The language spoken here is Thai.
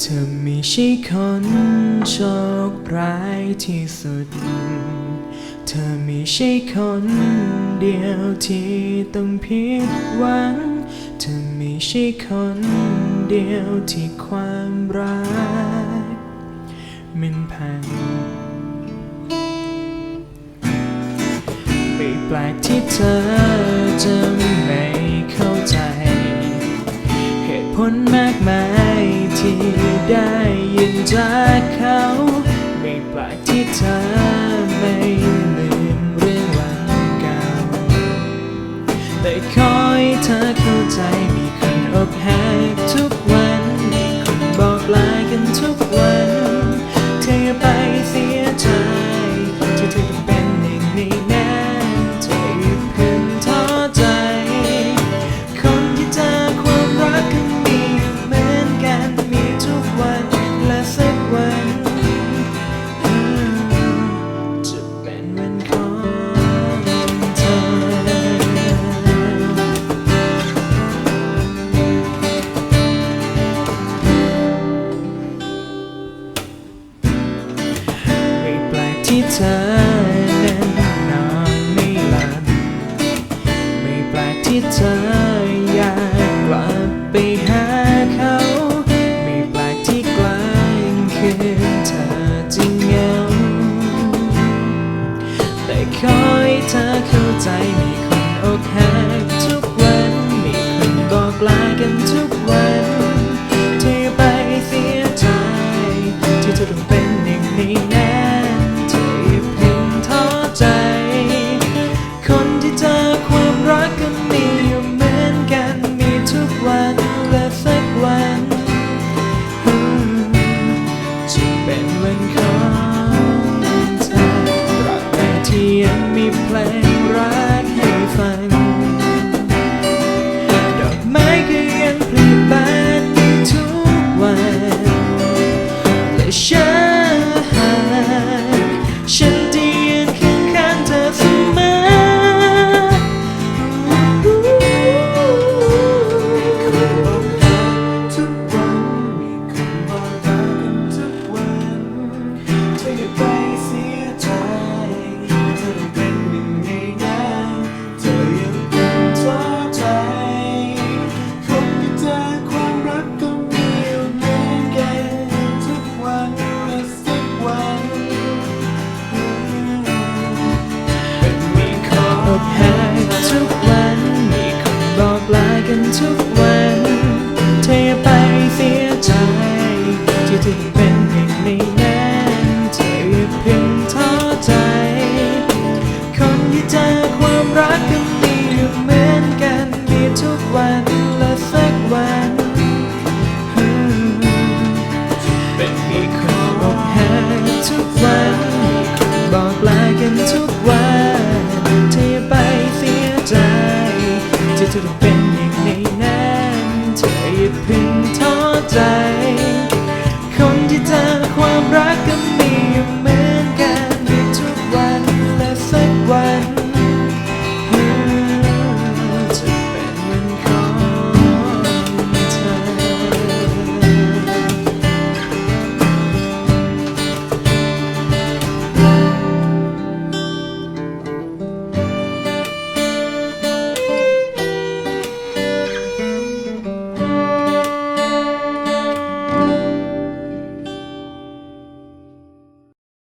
เธอไม่ใช่คนโชคร้ายที่สุด เธอไม่ใช่คนเดียวที่ต้องผิดหวัง เธอไม่ใช่คนเดียวที่ความรักมันพังไม่แปลกที่เธอจะ anytime ที่เธอ me play อกหายทุกวัน มีคนบอกลากันทุกวัน เธอไปเสียใจที่เธอ I'm rocking.